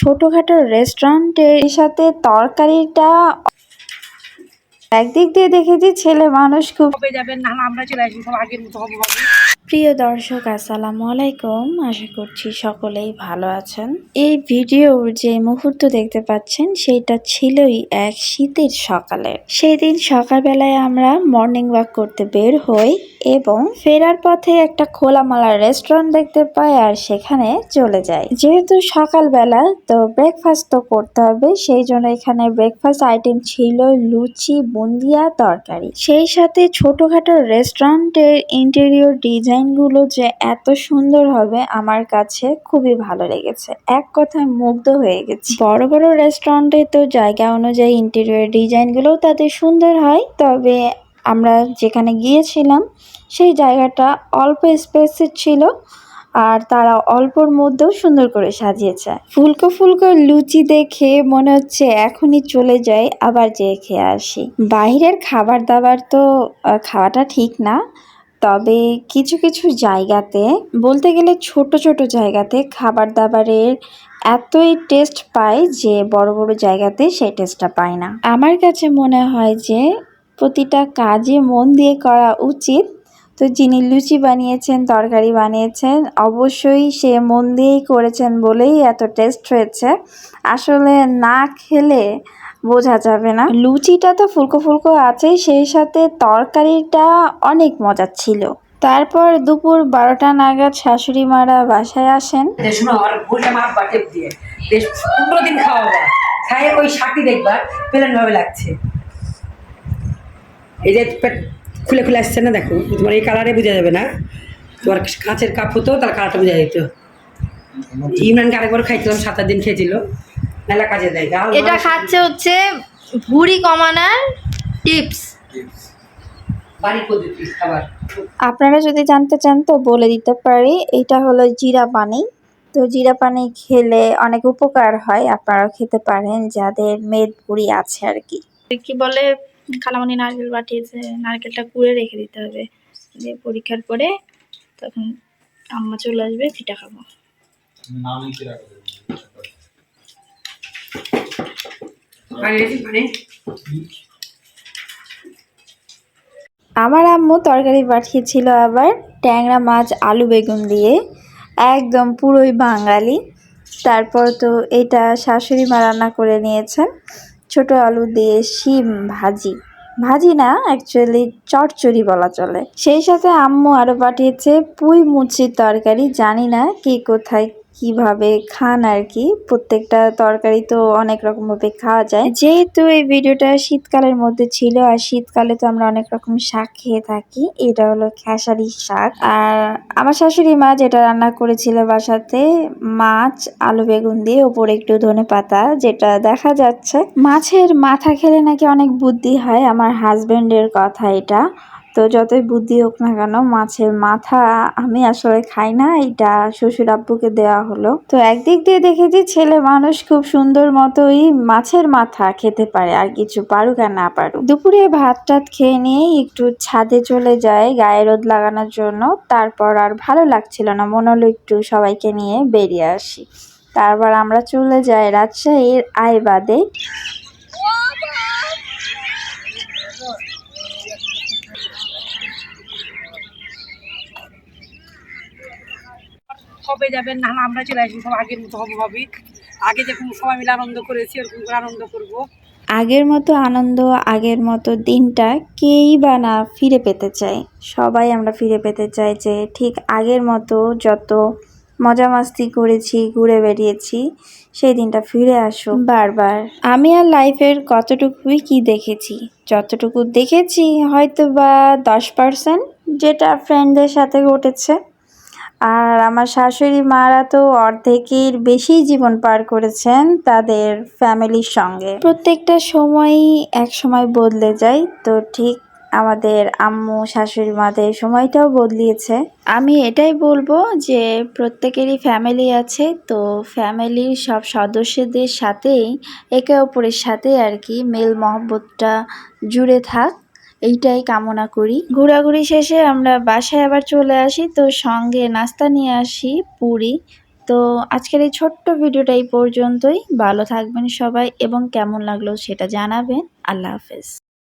ছোটখাটো রেস্টুরেন্টের সাথে তরকারিটা একদিক দিয়ে দেখেছি ছেলে মানুষ খুব যাবে যাবেন না, আমরা চলে আসব আগে মতো প্রিয় দর্শক, আসসালামু আলাইকুম। আশা করছি সকলেই ভালো আছেন। এই ভিডিওর যে মুহূর্ত দেখতে পাচ্ছেন সেটা ছিলই এক শীতের সকালে সেই দিন সকালবেলায় আমরা মর্নিং ওয়াক করতে বের হই এবং ফেরার পথে একটা খোলামালা রেস্টুরেন্ট দেখতে পাই আর সেখানে চলে যাই। যেহেতু সকালবেলা, তো ব্রেকফাস্ট তো করতে হবে, সেই জন্য এখানে ব্রেকফাস্ট আইটেম ছিল লুচি, বুন্দিয়া, তরকারি। সেই সাথে ছোটখাটো রেস্টুরেন্টের ইন্টেরিয়র ডিজাইনগুলো যে এত সুন্দর হবে আমার কাছে খুবই ভালো লেগেছে। এক কথায় মুগ্ধ হয়ে গেছি। বড় বড় রেস্টুরেন্টে তো জায়গা অনুযায়ী ইন্টেরিয়র ডিজাইনগুলোও তাদের সুন্দর হয়। তবে আমরা যেখানে গিয়েছিলাম, সেই জায়গাটা অল্প স্পেসের ছিল আর তারা অল্পর মধ্যেও সুন্দর করে সাজিয়েছে। ফুলকো ফুলকো লুচি দেখে মনে হচ্ছে এখনই চলে যাই, আবার যেয়ে খেয়ে আসি। বাইরের খাবার দাবার তো খাওয়াটা ঠিক না। তবে কিছু কিছু জায়গাতে, বলতে গেলে ছোট ছোট জায়গাতে খাবার দাবারের এতই টেস্ট পায় যে বড় বড় জায়গাতে সেই টেস্টটা পায় না। আমার কাছে মনে হয় যে প্রতিটা কাজে মন দিয়ে করা উচিত। তো যিনি লুচি বানিয়েছেন, তরকারি বানিয়েছেন, অবশ্যই সে মন দিয়েই করেছেন বলেই এত টেস্ট হয়েছে। আসলে না খেলে বোঝা যাবে না। লুচিটা তো ফুলকো ফুলকো আছেই সেই সাথে তরকারিটা অনেক মজার ছিল। তারপর দুপুর বারোটা নাগাদ শাশুড়ি মারা বাসায় আসেন। পনেরো দিন খাওয়াবা ওই শাকটি দেখবা প্লেন ভাবে লাগছে। এই যে পেট খুলে খুলে আসছে না দেখো তোমার এই কালারে বোঝা যাবে না। তোমার কাঁচের কাপ হতো তার কালারটা বোঝা যেত। ইমরানকে আরেকবার খাইছিলাম সাত আট দিন খেয়েছিল। মেলা কাজে দেয় গাল এটা খাচ্ছে হচ্ছে ভুঁড়ি কমানোর টিপস। আপনারা যদি জানতে চান তো বলে দিতে পারি এটা হলো জিরা পানি। তো জিরা পানি খেলে অনেক উপকার হয় আপনারাও খেতে পারেন যাদের মেদ বুড়ি আছে আর কি। কি বলে খালামণি নারকেল পাঠিয়েছে নারকেলটা কুড়ে রেখে দিতে হবে। দিয়ে পরীক্ষার পরে তখন আম্মা চলে আসবে পিঠা খাব। আমার আম্মু তরকারি পাঠিয়েছিল আবার ট্যাংরা মাছ, আলু বেগুন দিয়ে। একদম পুরোই বাঙালি। তারপর তো এটা শাশুড়ি মা রান্না করে নিয়েছেন। ছোট আলু দিয়ে শিম ভাজি। ভাজি না অ্যাকচুয়ালি চচ্চড়ি বলা চলে। সেই সাথে আম্মু আরও পাঠিয়েছে পুঁই মুচির তরকারি, জানি না কে কোথায় কীভাবে খান আর কি প্রত্যেকটা তরকারি তো অনেক রকম ভাবে খাওয়া যায়। যেহেতু এই ভিডিওটা শীতকালের মধ্যে ছিল, আর শীতকালে তো আমরা অনেক রকম শাক খেয়ে থাকি, এটা হলো খেসারি শাক। আর আমার শাশুড়ি মা যেটা রান্না করেছিল বাসাতে, মাছ, আলু বেগুন দিয়ে ওপরে একটু ধনে পাতা, যেটা দেখা যাচ্ছে। মাছের মাথা খেলে নাকি অনেক বুদ্ধি হয়, আমার হাজবেন্ডের কথা এটা। তো যতই বুদ্ধি হোক না কেন, মাছের মাথা আমি আসলে খাই না, এটা শ্বশুর আব্বুকে দেওয়া হলো। তো একদিক দিয়ে দেখেছি ছেলে মানুষ খুব সুন্দর মতোই মাছের মাথা খেতে পারে, আর কিছু পারুক আর না পারুক। দুপুরে ভাত টাত খেয়ে নিয়ে একটু ছাদে চলে যায় গায়ে রোদ লাগানোর জন্য। তারপর আর ভালো লাগছিল না, মনে হলো একটু সবাইকে নিয়ে বেরিয়ে আসি। তারপর আমরা চলে যাই রাজশাহীর আইবাদে। কবে যাবেন না না, আমরা চলে আসব, সব আগের মতো হব ভাবি আগে যেরকম সবাই মিলে আনন্দ করেছি, ওরকম করে আনন্দ করব। আগের মতো আনন্দ, আগের মতো দিনটা কেই বা না ফিরে পেতে চাই। সবাই আমরা ফিরে পেতে চাই যে ঠিক আগের মতো যত মজা মাস্তি করেছি, ঘুরে বেরিয়েছি সেই দিনটা ফিরে আসুক। বারবার। আমি আর লাইফের কতটুকুই কি দেখেছি? যতটুকু দেখেছি হয়তো বা দশ পার্সেন্ট যেটা ফ্রেন্ডদের সাথে ঘটেছে। আর আমার শাশুড়ি মারা তো অর্ধেকের বেশি জীবন পার করেছেন তাদের ফ্যামিলির সঙ্গে। প্রত্যেকটা সময়ই এক সময় বদলে যায়, তো ঠিক আমাদের আম্মু, শাশুড়ি মাদের সময়টাও বদলিয়েছে। আমি এটাই বলব যে প্রত্যেকেরই ফ্যামিলি আছে, তো ফ্যামিলির সব সদস্যদের সাথেই, একে অপরের সাথে আর কি মেল মহব্বতটা জুড়ে থাক। এইটাই কামনা করি। ঘোরাঘুরি শেষে আমরা বাসায় আবার চলে আসি, তো সঙ্গে নাস্তা নিয়ে আসি পুরি। তো আজকের এই ছোট্ট ভিডিওটা এই পর্যন্তই। ভালো থাকবেন সবাই এবং কেমন লাগল সেটা জানাবেন। আল্লাহ হাফেজ।